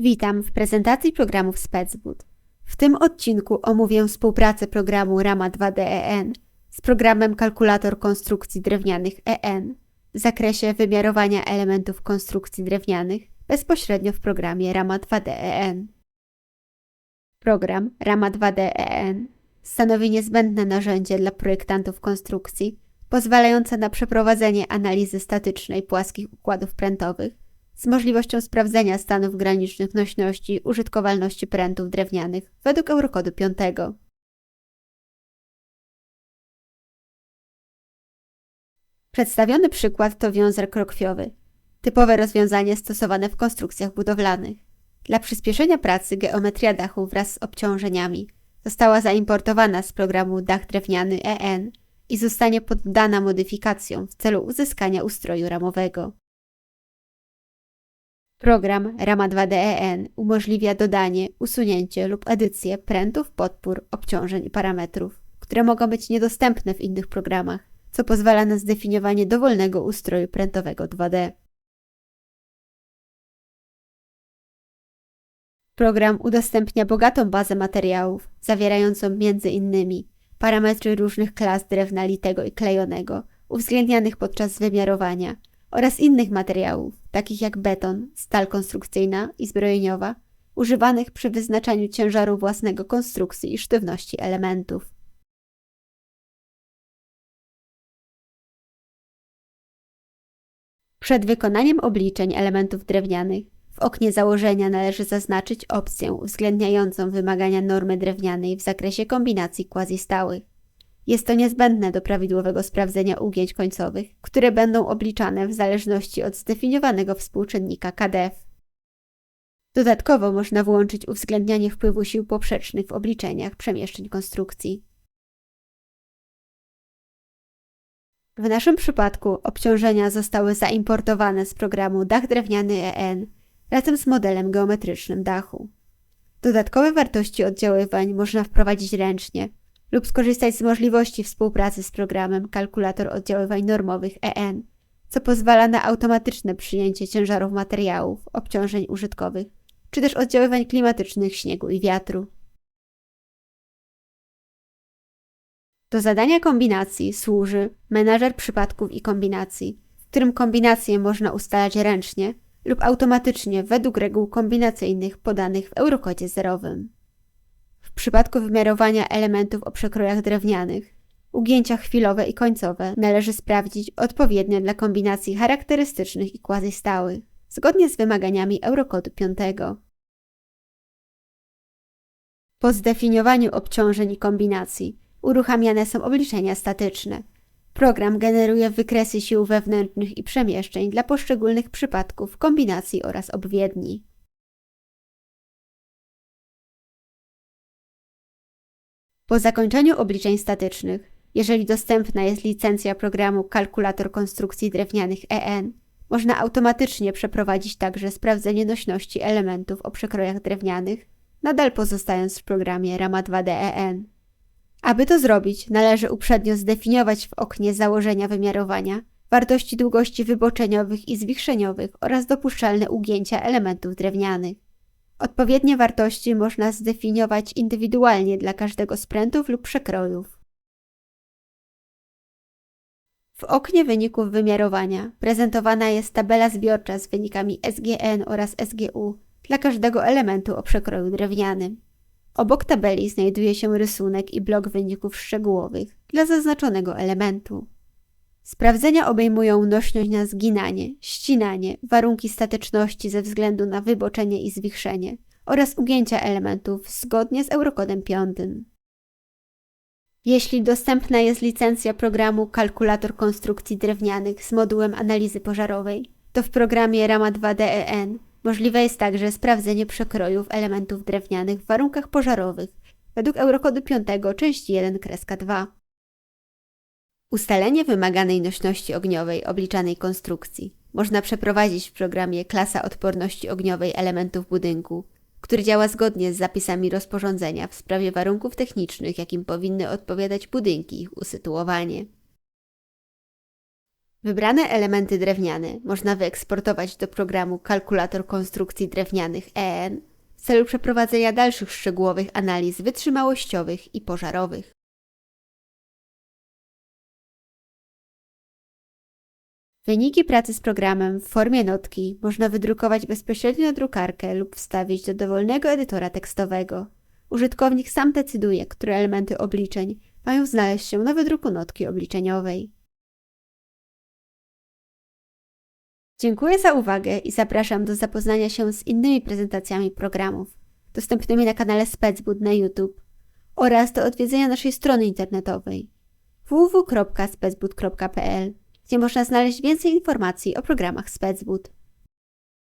Witam w prezentacji programów Specbud. W tym odcinku omówię współpracę programu Rama 2D EN z programem Kalkulator Konstrukcji Drewnianych EN w zakresie wymiarowania elementów konstrukcji drewnianych bezpośrednio w programie Rama 2D EN. Program Rama 2D EN stanowi niezbędne narzędzie dla projektantów konstrukcji, pozwalające na przeprowadzenie analizy statycznej płaskich układów prętowych z możliwością sprawdzenia stanów granicznych nośności użytkowalności prętów drewnianych według Eurokodu 5. Przedstawiony przykład to wiązek krokwiowy, typowe rozwiązanie stosowane w konstrukcjach budowlanych. Dla przyspieszenia pracy geometria dachu wraz z obciążeniami została zaimportowana z programu Dach Drewniany EN i zostanie poddana modyfikacjom w celu uzyskania ustroju ramowego. Program Rama 2D EN umożliwia dodanie, usunięcie lub edycję prętów, podpór, obciążeń i parametrów, które mogą być niedostępne w innych programach, co pozwala na zdefiniowanie dowolnego ustroju prętowego 2D. Program udostępnia bogatą bazę materiałów, zawierającą m.in. parametry różnych klas drewna litego i klejonego, uwzględnianych podczas wymiarowania oraz innych materiałów, takich jak beton, stal konstrukcyjna i zbrojeniowa, używanych przy wyznaczaniu ciężaru własnego konstrukcji i sztywności elementów. Przed wykonaniem obliczeń elementów drewnianych w oknie założenia należy zaznaczyć opcję uwzględniającą wymagania normy drewnianej w zakresie kombinacji quasi-stałych. Jest to niezbędne do prawidłowego sprawdzenia ugięć końcowych, które będą obliczane w zależności od zdefiniowanego współczynnika KDF. Dodatkowo można włączyć uwzględnianie wpływu sił poprzecznych w obliczeniach przemieszczeń konstrukcji. W naszym przypadku obciążenia zostały zaimportowane z programu Dach Drewniany EN razem z modelem geometrycznym dachu. Dodatkowe wartości oddziaływań można wprowadzić ręcznie lub skorzystać z możliwości współpracy z programem Kalkulator Oddziaływań Normowych EN, co pozwala na automatyczne przyjęcie ciężarów materiałów, obciążeń użytkowych, czy też oddziaływań klimatycznych śniegu i wiatru. Do zadania kombinacji służy menadżer przypadków i kombinacji, w którym kombinacje można ustalać ręcznie lub automatycznie według reguł kombinacyjnych podanych w Eurokodzie zerowym. Przypadku wymiarowania elementów o przekrojach drewnianych, ugięcia chwilowe i końcowe należy sprawdzić odpowiednio dla kombinacji charakterystycznych i quasi-stałych, zgodnie z wymaganiami Eurokodu 5. Po zdefiniowaniu obciążeń i kombinacji uruchamiane są obliczenia statyczne. Program generuje wykresy sił wewnętrznych i przemieszczeń dla poszczególnych przypadków kombinacji oraz obwiedni. Po zakończeniu obliczeń statycznych, jeżeli dostępna jest licencja programu Kalkulator Konstrukcji Drewnianych EN, można automatycznie przeprowadzić także sprawdzenie nośności elementów o przekrojach drewnianych, nadal pozostając w programie Rama 2D EN. Aby to zrobić, należy uprzednio zdefiniować w oknie założenia wymiarowania wartości długości wyboczeniowych i zwichrzeniowych oraz dopuszczalne ugięcia elementów drewnianych. Odpowiednie wartości można zdefiniować indywidualnie dla każdego z prętów lub przekrojów. W oknie wyników wymiarowania prezentowana jest tabela zbiorcza z wynikami SGN oraz SGU dla każdego elementu o przekroju drewnianym. Obok tabeli znajduje się rysunek i blok wyników szczegółowych dla zaznaczonego elementu. Sprawdzenia obejmują nośność na zginanie, ścinanie, warunki statyczności ze względu na wyboczenie i zwichrzenie oraz ugięcia elementów zgodnie z Eurokodem 5. Jeśli dostępna jest licencja programu Kalkulator Konstrukcji Drewnianych z modułem analizy pożarowej, to w programie Rama 2D EN możliwe jest także sprawdzenie przekrojów elementów drewnianych w warunkach pożarowych według Eurokodu 5 części 1-2. Ustalenie wymaganej nośności ogniowej obliczanej konstrukcji można przeprowadzić w programie Klasa Odporności Ogniowej Elementów Budynku, który działa zgodnie z zapisami rozporządzenia w sprawie warunków technicznych, jakim powinny odpowiadać budynki i ich usytuowanie. Wybrane elementy drewniane można wyeksportować do programu Kalkulator Konstrukcji Drewnianych EN w celu przeprowadzenia dalszych szczegółowych analiz wytrzymałościowych i pożarowych. Wyniki pracy z programem w formie notki można wydrukować bezpośrednio na drukarkę lub wstawić do dowolnego edytora tekstowego. Użytkownik sam decyduje, które elementy obliczeń mają znaleźć się na wydruku notki obliczeniowej. Dziękuję za uwagę i zapraszam do zapoznania się z innymi prezentacjami programów dostępnymi na kanale Specbud na YouTube oraz do odwiedzenia naszej strony internetowej www.specbud.pl, gdzie można znaleźć więcej informacji o programach Specbud.